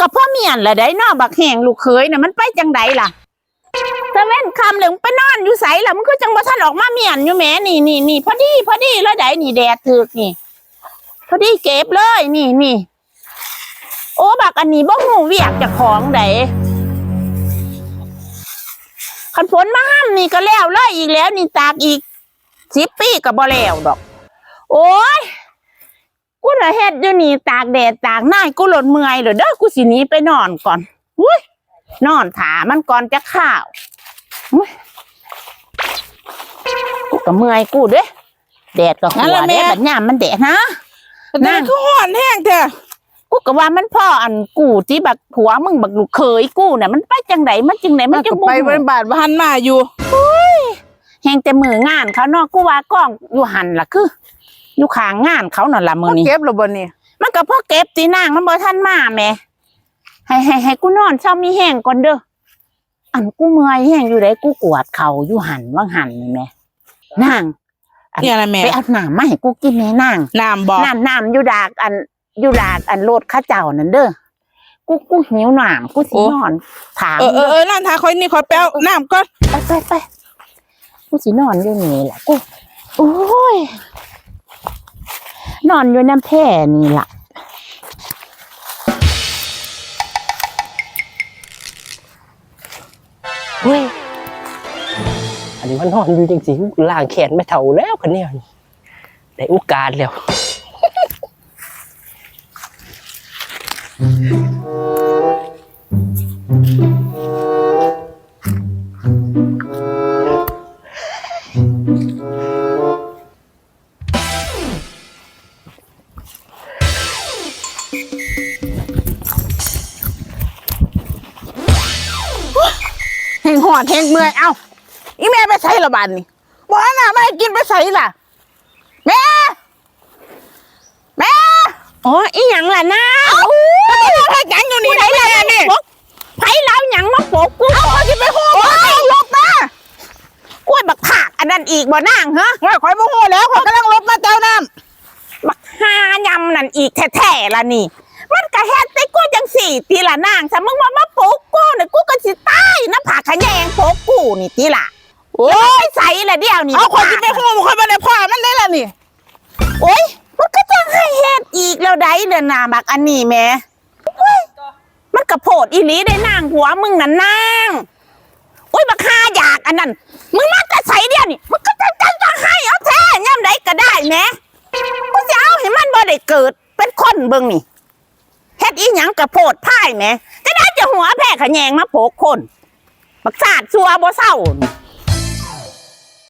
ก็พ่อเมียนละได้นอบักแหงลูกเคยน่ะมันไปจังไดล่ะตะเว้นคำเหลืองไปนอนอยู่ไสล่ะมันก็จังบ่ทันออกมาเมียนอยู่แหมนี่นี่นี่พอดีพอดีแล้วได้นี่แดดถึกนี่ พอดีเก็บเลยนี่นี่โอ้บักอันนี้บ่หูเวียกจากของไดคันฝนมาห้ามนี่ก็แล้วเลยอีกแล้วนี่ตากอีกสิบปีก็บ่แล้วดอก โอ้ย กูน่ะเฮ็ดอยู่นี่ตากแดดตากหน้ากูหลดเมื่อยเดี๋ยวเด้อกูสิหนี้ไปนอนก่อนอุ้ยนอนถามันก่อนจะข้าวอุ้ยกูก็เมื่อยกูเด้แดดก็หังั้นวล่ะแม่ เด้บัดยามมันแดดนะ นั่นคือห่อนแห้งเถอะกูก็ว่ามันพ่ออันกูที่บักผัวมึงบักลูกเคยกูน่ะมันไปจังไดมันจังไดมัมันนจัก็งบ่ไปรู้เป็นบาทพันมาอยู่แฮงแต่มืองานเขาเนาะกูว่ากล้องอยู่หันล่ะคือ อยู่ข้างงานเขานั่นล่ะมื้อนี้เก็บหรือบ่นี่มันก็พอเก็บตีนางมันบ่ทันมาแหม่ให้ให้ให้กูนอนเช้ามีแห้งก่อนเด้ออันกูเมื่อยแห้งอยู่ได้กูกวาดเขาอยู่หันว่างหันนี่แหม่นางเนี่ยนะแม่ไปเอาน้ำมาให้กูกินแหน่นางน้ำบอกน้ำน้ำอยู่ดากอันอยู่ดากอันโลดเข้าเจ้านั่นเด้อกูกูหิวน้ำกูสินอนถามเออเออเออร้านทาคอยนี่คอยแป้วน้ำก่อนไปไปไปกูสินอนอยู่นี่แหละกูโอ้ย นอนอยู่น้ำแพ่นี่ล่ะเฮ้ยอันนี้มันนอนอยู่จริงๆล่างแขนไม่เท่าแล้วคันเนี่ยได้โอกาสแล้ว งห่อนแห้งเมื่อยเอ้าอีแม่ไปใส่ละบาทนี่บอกน่ะไม่ให้กินไปใส่ล่ะแม่แม่อ๋ออีหยังล่ะนะถ้าจังอยู่นี่ไหนแม่นี่ไผเล่าหยังมาโปกกูเอาเขาจะไปหูลบมากล้วยบักผากอันนั้นอีกบ่นางฮะว่าคอยโมโหแล้วคอยกำลังลบมาเจ้าน้บักหายำนั่นอีกแท้ๆละนี่ มันก็เฮ็ดแต่กูจังสี่ทีละนางถ้ามึงมามาโปกกูเนี่ยกูก็สิตายนะผาก ขะแยงโปกกูนี่ทีละำโอ้แล้วยไปใส่ละเดียวนี่เอาคอยจะไปหูคอยมาได้พ่อมันได้ละนี่โอ้ยมันก็จะให้เฮ็ดอีกแล้วได้เด้อนาบักอันนี้แหม่โอ้ยมันกระโพดอีหลีได้นางหัวมึงน่ะนางโอ้ยบักหาอยากอันนั้นมึงมาจะใส่เดียวนี่มันก็จะจะจะให้เอาแท้ย่ำใดก็ได้แหมกูจะเอาให้มันบ่ได้เกิดเป็นคนเบิ่งนี่เฮ็ดอีหยังกระโพดพ่ายแหมจะได้จะหัวแพร่ขะแยงมาโผกคน บักสาดซัวบ่เศร้า